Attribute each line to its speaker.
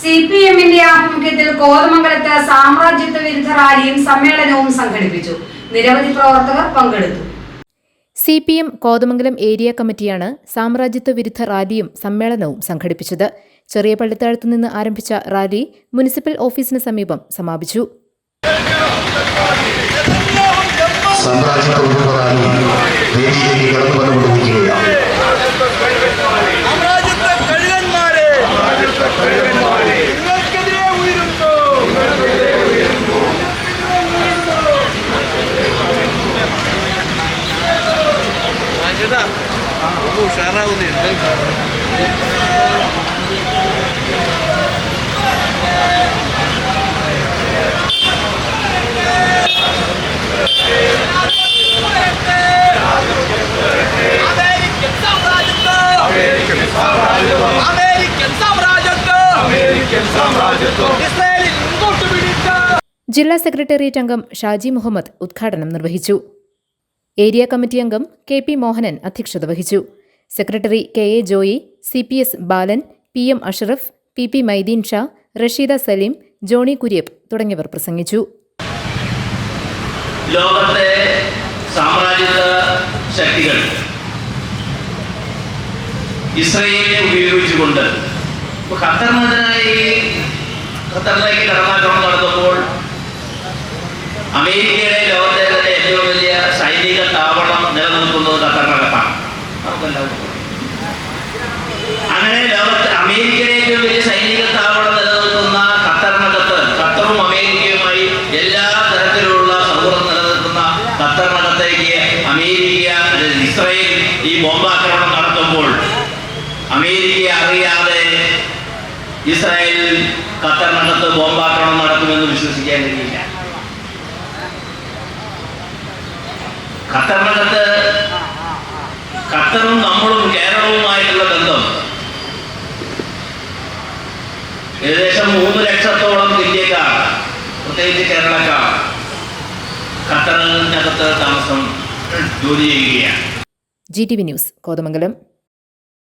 Speaker 1: C P എമ്മിന്റെ ആഭിമുഖ്യത്തിൽ കോതമംഗലത്ത് സാമ്രാജ്യത്വ വിരുദ്ധ റാലിയും സമ്മേളനവും സംഘടിപ്പിച്ചു. നിരവധി പ്രവർത്തകർ പങ്കെടുത്തു.
Speaker 2: C P M Kothamangalam area കമ്മിറ്റിയാണ് സാമ്രാജ്യത്വ വിരുദ്ധ റാലിയും സമ്മേളനവും സംഘടിപ്പിച്ചത്. ചെറിയ പള്ളിത്താഴത്തു നിന്ന് ആരംഭിച്ച റാലി മുനിസിപ്പൽ ഓഫീസിന് സമീപം സമാപിച്ചു.
Speaker 3: സാമ്രാജ്യത്വ റാലി
Speaker 4: ഉഷാറാവുന്നുണ്ട് ഇസ്രായേലിൽ മുൻപോട്ട് പിടിച്ച
Speaker 2: ജില്ലാ സെക്രട്ടേറിയറ്റ് അംഗം ഷാജി മുഹമ്മദ് ഉദ്ഘാടനം നിർവഹിച്ചു ഏരിയ കമ്മിറ്റി അംഗം കെ പി മോഹനൻ അധ്യക്ഷത വഹിച്ചു. Secretary K A Joy C P S Balan P M Ashraf P P Maideen Sha Rasheeda Saleem Johny Kuriappu തുടങ്ങിയവർ പ്രസംഗിച്ചു.
Speaker 5: ലോകത്തെ സാമ്രാജ്യത്വ ശക്തികൾ ഇസ്രയേലിനെ ഉപയോഗിച്ചുകൊണ്ട് ഖത്തറിനെതിരായി ഖത്തറിലേക്ക് കടന്നാക്രമണം നടന്നപ്പോൾ അമേരിക്കയുടെ ലോകത്തെ തന്നെ ഏറ്റവും വലിയ സൈനിക താവളം നിലനിൽക്കുന്നത് ഖത്തറിനകത്താണ് നമുക്കെല്ലാവർക്കും അറിയാം. അങ്ങനെ ലോകത്ത് അമേരിക്കയുടെ ഏറ്റവും വലിയ സൈനിക താവളം നിലനിൽക്കുന്ന ഖത്തറിനകത്ത് ഖത്തറും അമേരിക്കയുമായി എല്ലാ തരത്തിലുള്ള സൗഹൃദം നിലനിൽക്കുന്ന ഖത്തറിനകത്തേക്ക് അമേരിക്ക ഇസ്രയേൽ ഈ ബോംബാക്രമണം നടത്തുമ്പോൾ അമേരിക്ക അറിയാതെ ഇസ്രായേൽ ഖത്തറിനകത്ത് ബോംബാക്രമണം നടത്തുമെന്ന് വിശ്വസിക്കാൻ കഴിയില്ല. ഖത്തറിനകത്ത് ഏകദേശം മൂന്ന് ലക്ഷത്തോളം ഇന്ത്യക്കാർ പ്രത്യേകിച്ച് കേരളക്കാർ ഖത്തറിനകത്ത് താമസം ജോലി ചെയ്യുകയാണ്.
Speaker 2: G T V news Kothamangalam.